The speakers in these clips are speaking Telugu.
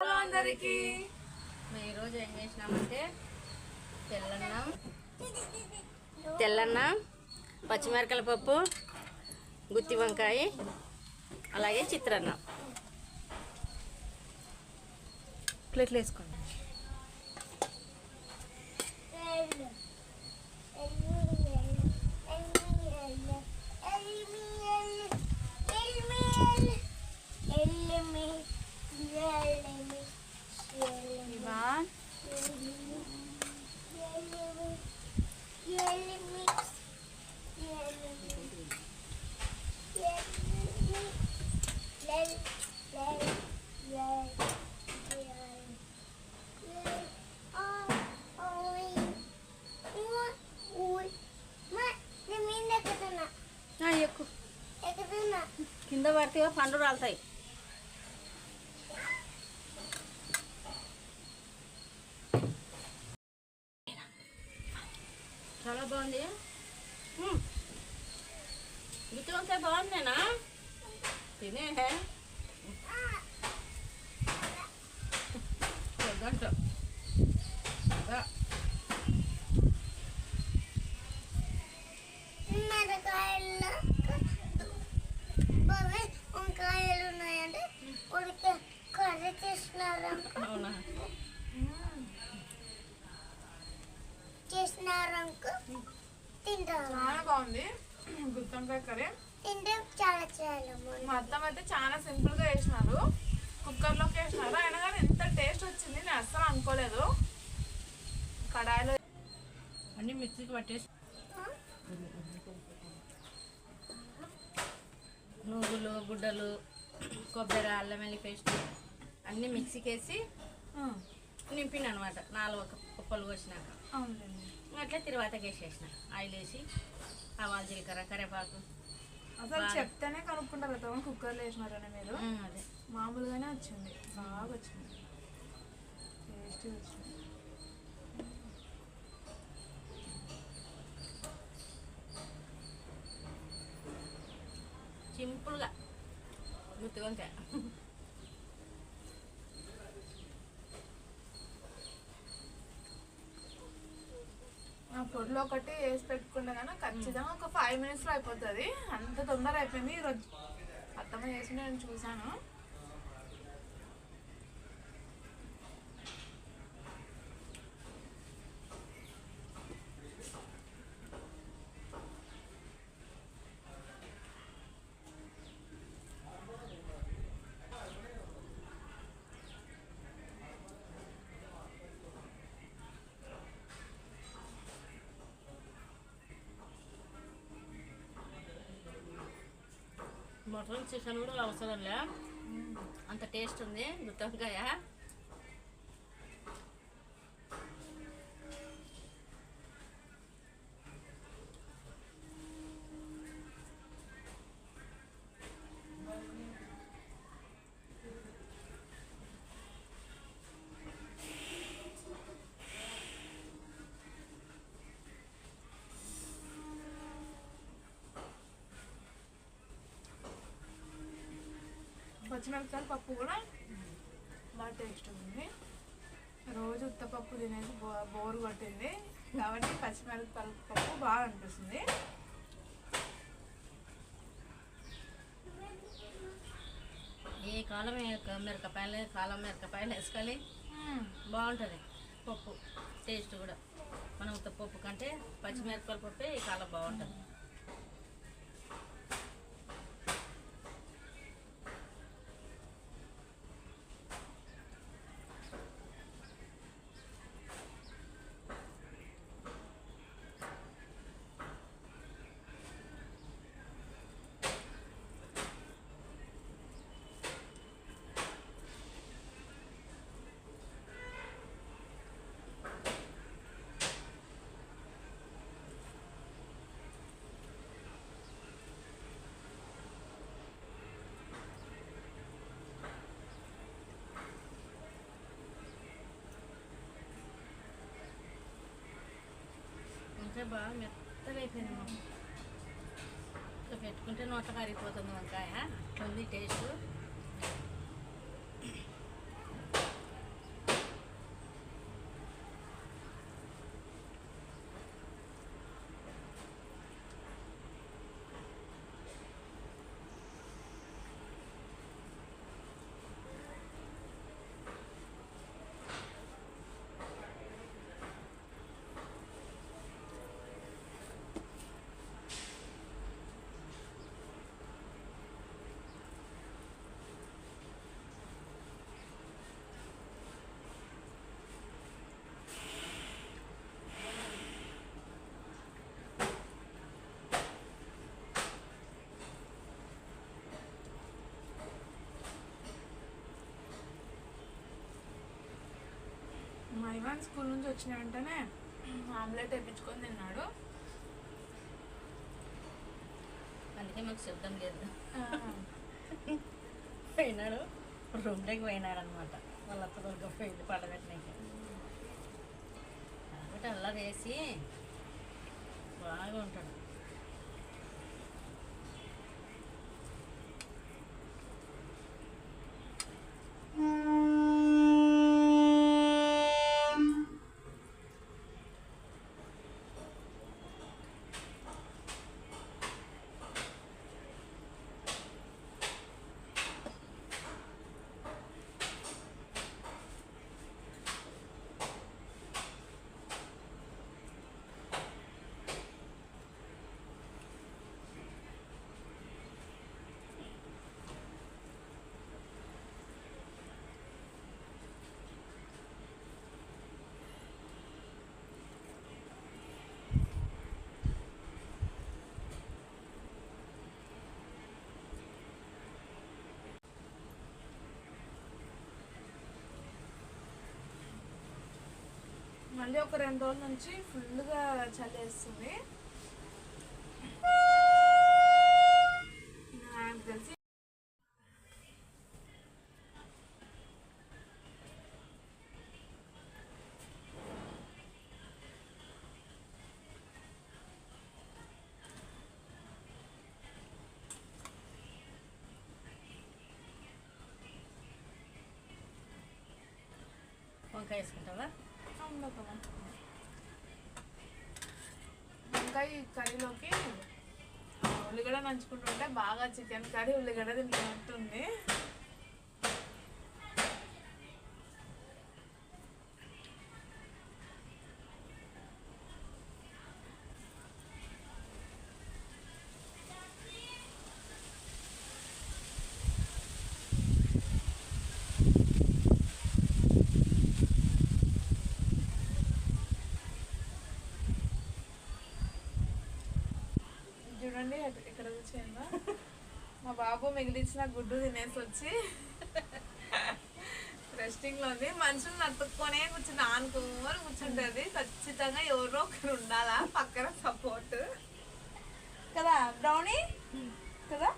హలో అందరికి మేము ఈరోజు ఏం చేసినామంటే తెల్లన్నం తెల్లన్నం పచ్చిమిరకల పప్పు గుత్తి వంకాయ అలాగే చిత్రాన్నం ప్లేట్లు వేసుకోండి ఆ, ఎక్కువ కింద పడితే పండు రాలుతాయి. చాలా బాగుంది మ్మ్. గుత్తి వంకాయ బాగుందేనా తినే గంట వంకాయలు ఉన్నాయంటే ఉడికి కర్రీ చేసినారు అవునా చేసినారనుకో తింటారు చాలా బాగుంది. గుత్తంకాయ కర్రీ. తింటే చాలా చాలా బాగుంది మా అత్తమ్మ అయితే చాలా సింపుల్గా వేసినారు కుక్కర్లోకి వేసినారు. అయినా కానీ ఎంత టేస్ట్ వచ్చింది నేను అస్సలు అనుకోలేదు. కడాయిలో అన్నీ మిక్సీకి పట్టేసి నువ్వులు గుడ్డలు కొబ్బరి అల్లం వెల్లి పేస్ట్ అన్నీ మిక్సీకి వేసి నింపిన అనమాట నాలుగు కుప్పలు కోసినాక అవునండి అట్లా తిరువాతకి వేసేసిన. ఆయిల్ వేసి ఆవాలు జీలకర్ర కరివేపాకు. అసలు చెప్తేనే కనుక్కుంటారు అత్తమ్మ కుక్కర్లో వేసినారని మీరు. అదే. మామూలుగానే వచ్చింది. బాగా వచ్చింది. టేస్ట్ వచ్చింది. సింపుల్గా గుత్తి వంకాయ. ఆ ఒకటి వేసి పెట్టుకుంటే కానీ ఖచ్చితంగా ఒక ఫైవ్ మినిట్స్లో అయిపోతుంది. అంత తొందర అయిపోయింది ఈరోజు. అత్తమ్మ చేసి నేను చూసాను మటన్ చికెన్ కూడా అవసరం లే. అంత టేస్ట్ ఉంది గుత్తి వంకాయ పచ్చిమిరపకాయల పప్పు కూడా బాగా టేస్ట్ ఉంది రోజు ఉత్తపప్పు తినేసి బో బోరు కొట్టింది. కాబట్టి పచ్చిమిరపకాయల పప్పు బాగా అనిపిస్తుంది. ఏ కాలం మిరపకాయలు కాలం మిరపకాయలు వేసుకోవాలి బాగుంటుంది. పప్పు టేస్ట్ కూడా. మనం ఉత్త పప్పు కంటే పచ్చిమిరపకాయల పప్పే ఈ కాలం బాగుంటుంది. వంకాయ బాగా మెత్తగా అయిపోయింది ఇట్లా పెట్టుకుంటే నోట కరిగిపోతుంది వంకాయ. ఉంది టేస్ట్. ఇవాన్ స్కూల్ నుంచి వచ్చిన వెంటనే ఆమ్లెట్ వేయించుకొని తిన్నాడు. అందుకే మాకు శబ్దం లేదు. పోయినాడు. రూమ్లోకి పోయినాడు అనమాట వాళ్ళ అత్తదొరక పోయింది పడబెట్టినాక కాబట్టి అలా వేసి బాగా ఉంటాడు. మళ్ళీ ఒక రెండు రోజుల నుంచి ఫుల్గా చలిస్తుంది నాకు తెలిసి వంకాయ వేసుకుంటావా? ఉండకమా వంకాయ కర్రీలోకి ఉల్లిగడ్డ నంచుకుంటుంటే బాగా చికెన్ కర్రీ ఉల్లిగడ్డ తింటున్నట్టుంది చూడండి ఎట్- ఇక్కడ వచ్చిందా మా బాబు మిగిలించిన గుడ్డు తినేసి వచ్చి రెస్టింగ్లో ఉంది. మనుషులు నట్టుకొనే కూర్చుని ఆనుకోని కూర్చుంటది. ఖచ్చితంగా ఎవరో ఒకరు ఉండాలా? పక్కన సపోర్ట్ కదా బ్రౌనీ కదా?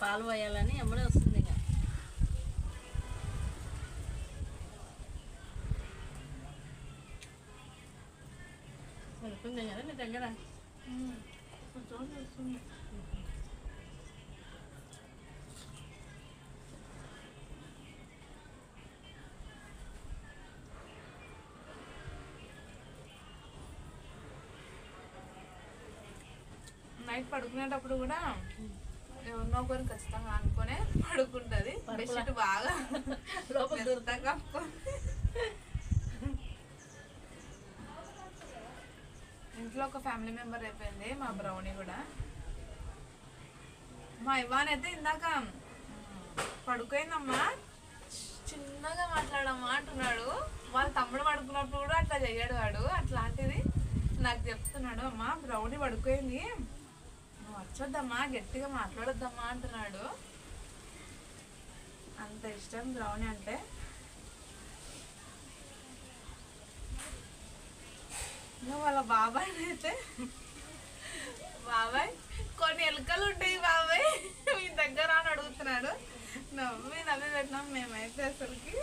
పాలు పోయాలని ఎమ్మడే వస్తుంది ఇంకా. సరిపోయింది కదా నీ దగ్గర. నైట్ పడుకునేటప్పుడు కూడా ఎవరినో ఒకరిని ఖచ్చితంగా అనుకునే పడుకుంటది. బెడ్షీట్ బాగా లోపల మెత్తగా కప్పుకొని. ఇంట్లో ఒక ఫ్యామిలీ మెంబర్ అయిపోయింది మా బ్రౌనీ కూడా. మా ఇవాన్ అయితే ఇందాక పడుకోయిందమ్మా. చిన్నగా మాట్లాడమ్మా అంటున్నాడు. వాళ్ళ తమ్ముడు పడుకున్నప్పుడు కూడా అట్లా చెయ్యాడు వాడు. అట్లాంటిది నాకు చెప్తున్నాడు అమ్మా బ్రౌనీ పడుకోయింది. నువ్వు వచ్చొద్దమ్మా గట్టిగా మాట్లాడొద్దమ్మా అంటున్నాడు. అంత ఇష్టం బ్రౌనీ అంటే. ఇంకా వాళ్ళ బాబాయ్ అయితే. బాబాయ్ కొన్ని ఎలుకలు ఉంటాయి బాబాయ్. మీ దగ్గర అని అడుగుతున్నాడు. నవ్వి నవ్వి పెట్టినాం మేమైతే అసలుకి.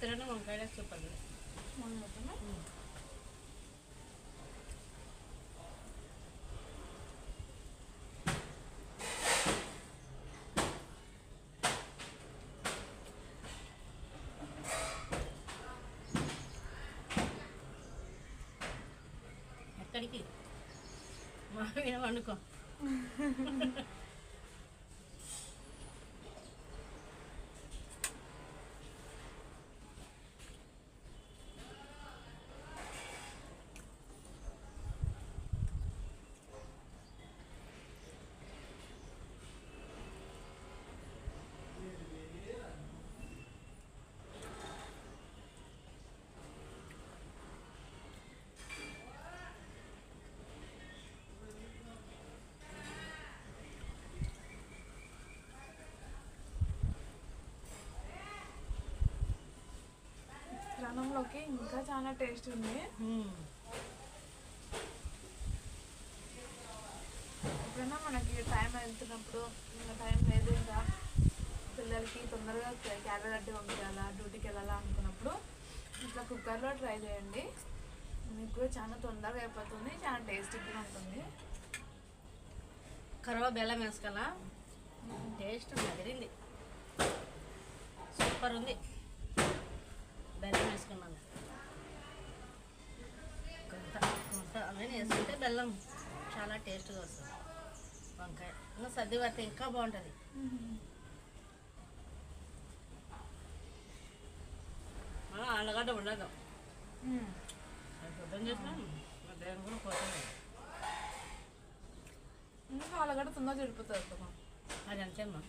చిత్రాన్ని వంకాయ సూపర్ ఉంది మనం పెట్టమా? ఎక్కడికి మా మీద వండుకో చిత్రాన్నంలోకి ఇంకా చాలా టేస్ట్ ఉంది. ఎప్పుడైనా మనకి టైం వెళ్తున్నప్పుడు ఇంకా టైం లేదు ఇంకా పిల్లలకి తొందరగా క్యారెట్ కట్టి పంపించాలా డ్యూటీకి వెళ్ళాలా అనుకున్నప్పుడు ఇట్లా కుక్కర్లో ట్రై చేయండి. మీకు కూడా చాలా తొందరగా అయిపోతుంది చాలా టేస్టీగా ఉంటుంది. కరవ బెల్లం వేసుకోవాలా? టేస్ట్ మదిరింది. సూపర్ ఉంది. బెల్లం చాలా టేస్ట్గా వస్తుంది. వంకాయ. ఇంకా సర్ది పడితే ఇంకా బాగుంటుంది. మనం ఆలుగడ్డ ఉండదు. అది పొద్దున్న చేసినాం మధ్యాహ్నం కూడా పోతుంది ఇంకా ఆలుగడ్డ తొందరగా చెడిపోతుంది అది అంతేమ్మా.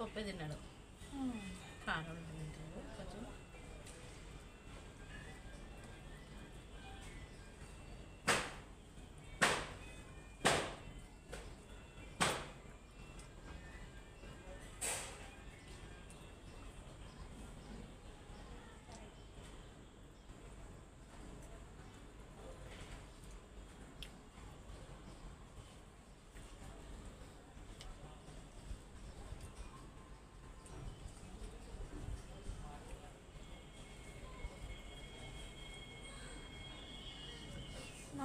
పప్పే తిన్నాడు. కారం.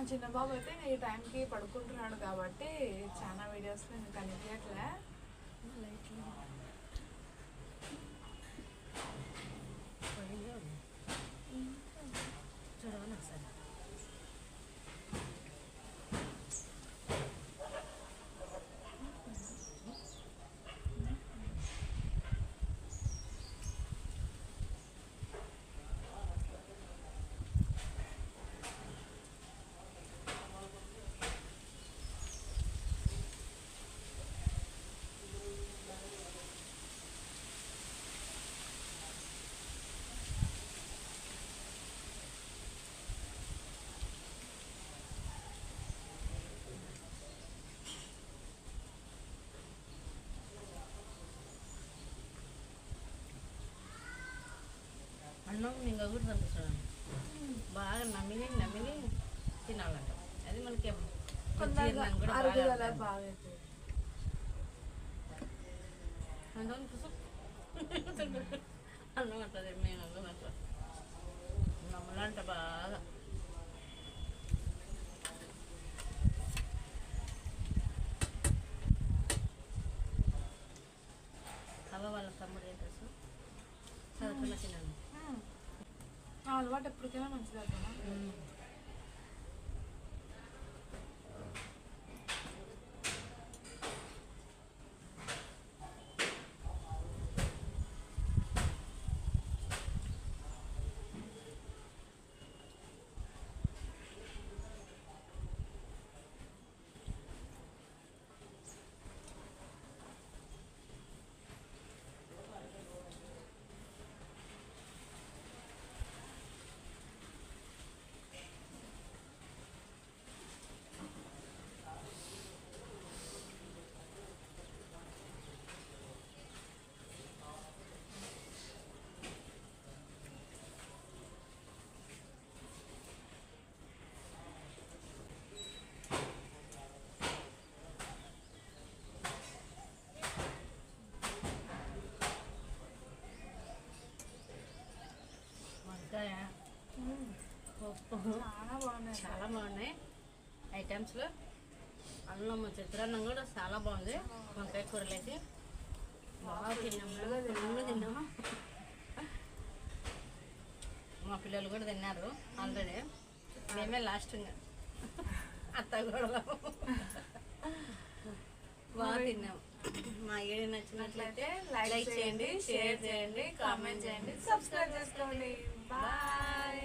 మా చిన్న బాబు అయితే ఈ టైంకి పడుకుంటున్నాడు కాబట్టి చాలా వీడియోస్ నేను కనిపించట్లే కూడా పంపిస్తాను బాగా నమ్మిని నమ్మిని తినాలంట. అది మనకి అవుతుంది అన్నం కోసం అన్నం అంటది మేము అన్నం అట్లా నమ్మలంట బాగా. అవ్వ వాళ్ళ తమ్ముడు ఏం తెలుసు చదువుకున్న. ఆ అలవాటు ఎప్పటికైనా మంచిది కదా చాలా బాగున్నాయి. చాలా బాగున్నాయి. ఐటమ్స్లో అన్నం చిత్రాన్నం కూడా చాలా బాగుంది. వంకాయ కూరలు అయితే బాగా తిన్నాము తిన్నాము మా పిల్లలు కూడా తిన్నారు ఆల్రెడీ. మేమే లాస్ట్ అత్త కూడా బాగా తిన్నాము మా ఏడు నచ్చినట్లయితే లైక్ చేయండి షేర్ చేయండి కామెంట్ చేయండి సబ్స్క్రైబ్ చేసుకోండి. బాయ్.